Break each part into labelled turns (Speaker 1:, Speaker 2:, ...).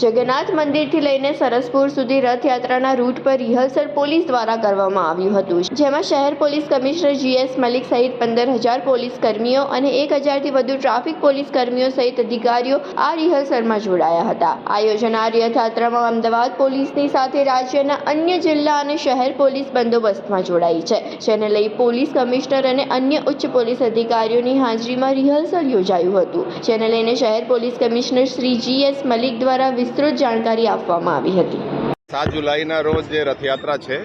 Speaker 1: જગન્નાથ મંદિરથી લઈને સરસપુર સુધી રથયાત્રાના રૂટ પર રિહર્સલ પોલીસ દ્વારા કરવામાં આવ્યું હતું, જેમાં શહેર પોલીસ કમિશનર જીએસ મલિક સહિત પંદર હજાર પોલીસ કર્મીઓ અને એક હજારથી વધુ ટ્રાફિક પોલીસ કર્મીઓ સહિત અધિકારીઓ આ રિહર્સલમાં જોડાયા હતા. આયોજન આ રથયાત્રામાં અમદાવાદ પોલીસની સાથે રાજ્યના અન્ય જિલ્લા અને શહેર પોલીસ બંદોબસ્તમાં જોડાઈ છે, જેને લઈ પોલીસ કમિશનર અને અન્ય ઉચ્ચ પોલીસ અધિકારીઓની હાજરીમાં રિહર્સલ યોજાયું હતું, જેને લઈને શહેર police commissioner Shri G S Malik દ્વારા વિસ્તૃત જાણકારી આપવામાં આવી હતી.
Speaker 2: સાત જુલાઈના રોજ જે રથયાત્રા છે,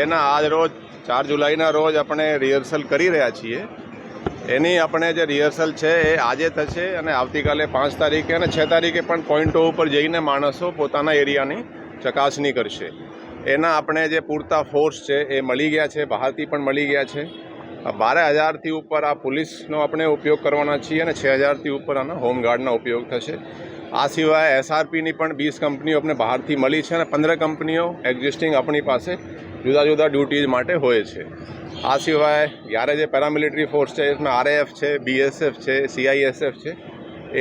Speaker 2: એના આજ રોજ ચાર જુલાઈના રોજ આપણે રિહર્સલ કરી રહ્યા છીએ. એની આપણે જે રિહર્સલ છે એ આજે થશે અને આવતીકાલે પાંચ તારીખે અને છ તારીખે પણ પોઈન્ટો ઉપર જઈને માણસો પોતાના એરિયાની ચકાસણી કરશે. એના આપણે જે પૂરતા ફોર્સ છે એ મળી ગયા છે, બહારથી પણ મળી ગયા છે. બારે હજારથી ઉપર આ પોલીસનો આપણે ઉપયોગ કરવાના છીએ અને છ હજારથી ઉપર આના હોમગાર્ડનો ઉપયોગ થશે. આ સિવાય એસઆરપીની પણ વીસ કંપનીઓ આપણે બહારથી મળી છે અને પંદર કંપનીઓ એક્ઝિસ્ટિંગ આપણી પાસે જુદા જુદા ડ્યુટીઝ માટે હોય છે. આ સિવાય જ્યારે જે પેરામિલિટરી ફોર્સ છે, એમાં આરએએફ છે બીએસએફ છે સીઆઈએસએફ છે,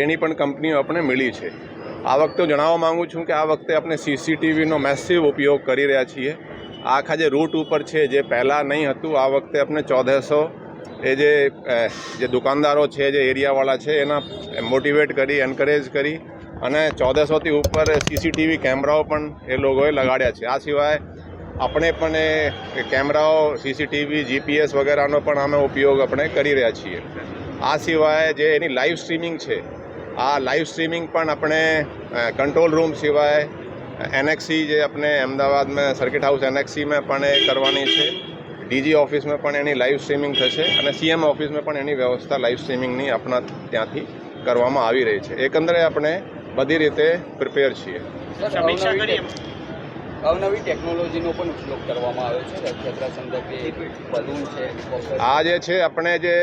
Speaker 2: એની પણ કંપનીઓ આપણે મળી છે. આ વખતે જણાવવા માગું છું કે આ વખતે આપણે સીસીટીવીનો મેસિવ ઉપયોગ કરી રહ્યા છીએ. આખા જે રૂટ ઉપર છે, જે પહેલાં નહીં હતું, આ વખતે આપણે ચૌદસો એ જે જે દુકાનદારો છે, જે એરિયાવાળા છે, એના મોટિવેટ કરી એન્કરેજ કરી અને ચૌદસોથી ઉપર સીસીટીવી કેમેરાઓ પણ એ લોકોએ લગાડ્યા છે. આ સિવાય આપણે પણ એ કેમેરાઓ સીસીટીવી જીપીએસ વગેરેનો પણ અમે ઉપયોગ આપણે કરી રહ્યા છીએ. આ સિવાય જે એની લાઈવ સ્ટ્રીમિંગ છે, આ લાઈવ સ્ટ્રીમિંગ પણ આપણે કંટ્રોલ રૂમ સિવાય એનએક્સી જે આપણે અમદાવાદમાં સર્કિટ હાઉસ એનએક્સીમાં પણ એ કરવાની છે. ડીજી ઓફિસમાં પણ એની લાઈવ સ્ટ્રીમિંગ થશે અને સીએમ ઓફિસમાં પણ એની વ્યવસ્થા લાઈવ સ્ટ્રીમિંગની આપણા ત્યાંથી કરવામાં આવી રહી છે. એકંદરે આપણે બધી રીતે પ્રિપેર છીએ.
Speaker 3: અવનવી ટેકનોલોજીનો પણ ઉપયોગ કરવામાં આવ્યો છે. રથયાત્રા સંદર્ભે બલૂન છે
Speaker 2: આ જે છે આપણે જે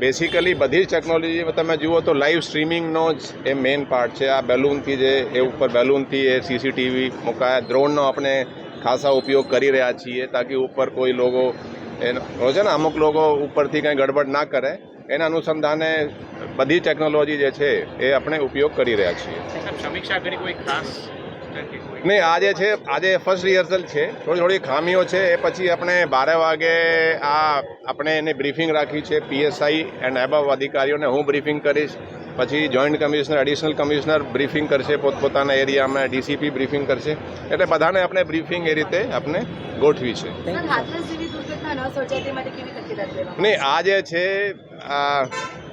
Speaker 2: બેસિકલી બધી જ ટેકનોલોજી તમે જુઓ તો લાઈવ સ્ટ્રીમિંગનો જ એ મેઇન પાર્ટ છે. આ બેલૂનથી જે એ ઉપર બેલૂનથી એ સીસીટીવી મુકાયા. ડ્રોનનો આપણે ખાસા ઉપયોગ કરી રહ્યા છીએ તાકી ઉપર કોઈ લોકો એનો હોય છે ને અમુક લોકો ઉપરથી કંઈ ગડબડ ના કરે. એના અનુસંધાને બધી ટેકનોલોજી જે છે એ આપણે ઉપયોગ કરી રહ્યા છીએ.
Speaker 4: સમીક્ષા કરી કોઈ ખાસ
Speaker 2: નહીં આજે છે આજે ફર્સ્ટ રિહર્સલ છે. થોડી થોડી ખામીઓ છે એ પછી આપણે બારે વાગે આ આપણે એની બ્રીફિંગ રાખી છે પીએસઆઈ એન્ડ એબવ અધિકારીઓને હું બ્રીફિંગ કરીશ. પછી joint commissioner additional commissioner briefing કરશે પોતપોતાના એરિયામાં ડીસીપી બ્રીફિંગ કરશે. એટલે બધાને આપણે બ્રીફિંગ એ રીતે આપણે ગોઠવી છે.
Speaker 5: સર હાથરસ જેવી દુર્ઘટના ન સર્જાય તે માટે કેવી તકેદારી લેવામાં
Speaker 2: નહીં આ જે છે આ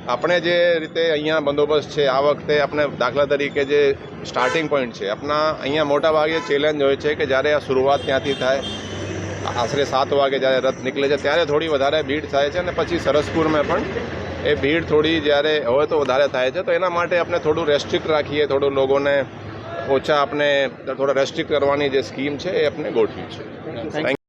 Speaker 2: આપણે જે રીતે અહીંયા બંદોબસ્ત છે, આ વખતે આપણે દાખલા તરીકે જે સ્ટાર્ટિંગ પોઈન્ટ છે આપણા અહીંયા મોટા ભાગે ચેલેન્જ હોય છે કે જ્યારે આ શરૂઆત ત્યાંથી થાય, આશરે સાત વાગે જ્યારે રથ નીકળે છે, ત્યારે થોડી વધારે ભીડ થાય છે અને પછી સરસપુરમાં પણ એ ભીડ થોડી જ્યારે હોય તો વધારે થાય છે. તો એના માટે આપણે થોડું રેસ્ટ્રિક્ટ રાખીએ, થોડું લોકોને ઓછા આપણે થોડા રેસ્ટ્રિક્ટ કરવાની જે સ્કીમ છે એ આપણે ગોઠવી છે.